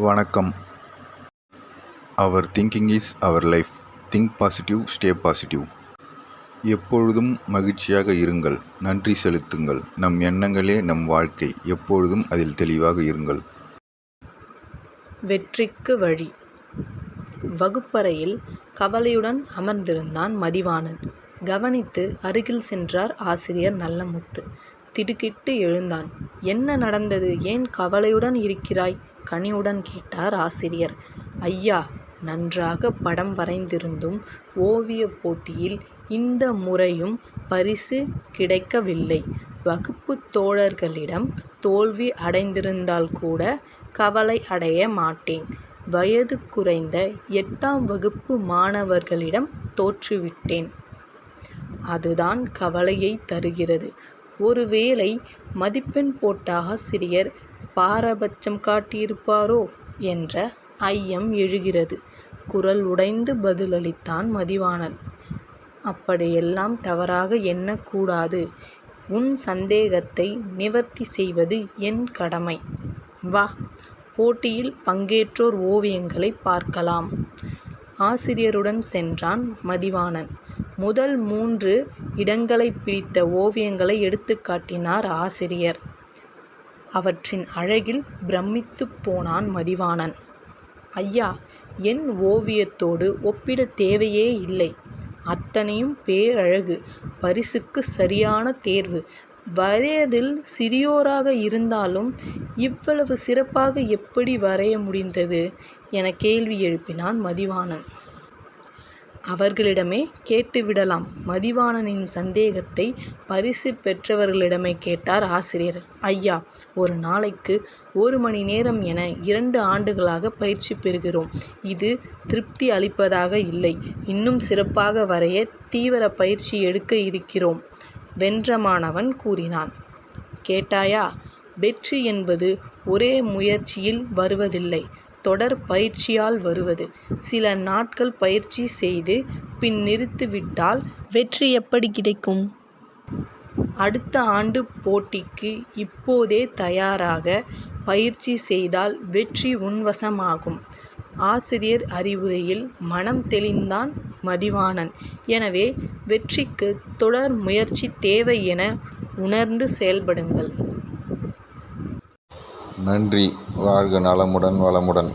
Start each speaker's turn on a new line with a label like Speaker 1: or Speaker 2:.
Speaker 1: வணக்கம். Our thinking is our life think positive stay positive எப்பொழுதும் மகிழ்ச்சியாக இருங்கள். நன்றி செலுத்துங்கள். நம் எண்ணங்களே நம் வாழ்க்கை. எப்பொழுதும் அதில் தெளிவாக இருங்கள்.
Speaker 2: வெற்றிக்கு வழி. வகுப்பறையில் கவலையுடன் அமர்ந்திருந்தான் மதிவாணன். கவனித்து அருகில் சென்றார் ஆசிரியர் நல்லமுத்து. திடுக்கிட்டு எழுந்தான். என்ன நடந்தது? ஏன் கவலையுடன் இருக்கிறாய்? கனிவுடன் கேட்டார் ஆசிரியர். ஐயா நன்றாக படம் வரைந்திருந்தும் ஓவியப் போட்டியில் இந்த முறையும் பரிசு கிடைக்கவில்லை. வகுப்பு தோழர்களிடம் தோல்வி அடைந்திருந்தால் கூட கவலை அடைய மாட்டேன். வயது குறைந்த எட்டாம் வகுப்பு மாணவர்களிடம் தோற்றுவிட்டேன். அதுதான் கவலையை தருகிறது. ஒருவேளை மதிப்பெண் போட்ட ஆசிரியர் பாரபட்சம் காட்டியிருப்பாரோ? என்ற ஐயம் எழுகிறது. குரல் உடைந்து பதிலளித்தான் மதிவாணன். அப்படியெல்லாம் தவறாக எண்ணக்கூடாது. உன் சந்தேகத்தை நிவர்த்தி செய்வது என் கடமை. வா போட்டியில் பங்கேற்றோர் ஓவியங்களை பார்க்கலாம். ஆசிரியருடன் சென்றான் மதிவாணன். முதல் மூன்று இடங்களை பிடித்த ஓவியங்களை எடுத்துக்காட்டினார் ஆசிரியர். அவற்றின் அழகில் பிரமித்துப் போனான் மதிவாணன். ஐயா என் ஓவியத்தோடு ஒப்பிட தேவையே இல்லை. அத்தனையும் பேரழகு பரிசுக்கு சரியான தேர்வு. வரையதில் சிறியோராக இருந்தாலும் இவ்வளவு சிறப்பாக எப்படி வரைய முடிந்தது? என கேள்வி எழுப்பினான் மதிவாணன். அவர்களிடமே கேட்டுவிடலாம். மதிவாணனின் சந்தேகத்தை பரிசு பெற்றவர்களிடமே கேட்டார் ஆசிரியர். ஐயா ஒரு நாளைக்கு ஒரு மணி நேரம் என இரண்டு ஆண்டுகளாக பயிற்சி பெறுகிறோம். இது திருப்தி அளிப்பதாக இல்லை. இன்னும் சிறப்பாக வரைய தீவிர பயிற்சி எடுக்க இருக்கிறோம் வென்ற மாணவன் கூறினான். கேட்டாயா வெற்றி என்பது ஒரே முயற்சியில் வருவதில்லை. தொடர் பயிற்சியால் வருவது. சில நாட்கள் பயிற்சி செய்து பின் நிறுத்திவிட்டால் வெற்றி எப்படி கிடைக்கும்? அடுத்த ஆண்டு போட்டிக்கு இப்போதே தயாராக பயிற்சி செய்தால் வெற்றி உன்வசமாகும். ஆசிரியர் அறிவுரையில் மனம் தெளிந்தான் மதிவாணன். எனவே வெற்றிக்கு தொடர் முயற்சி தேவை என உணர்ந்து செயல்படுங்கள்.
Speaker 1: நன்றி. வாழ்க நலமுடன் வளமுடன்.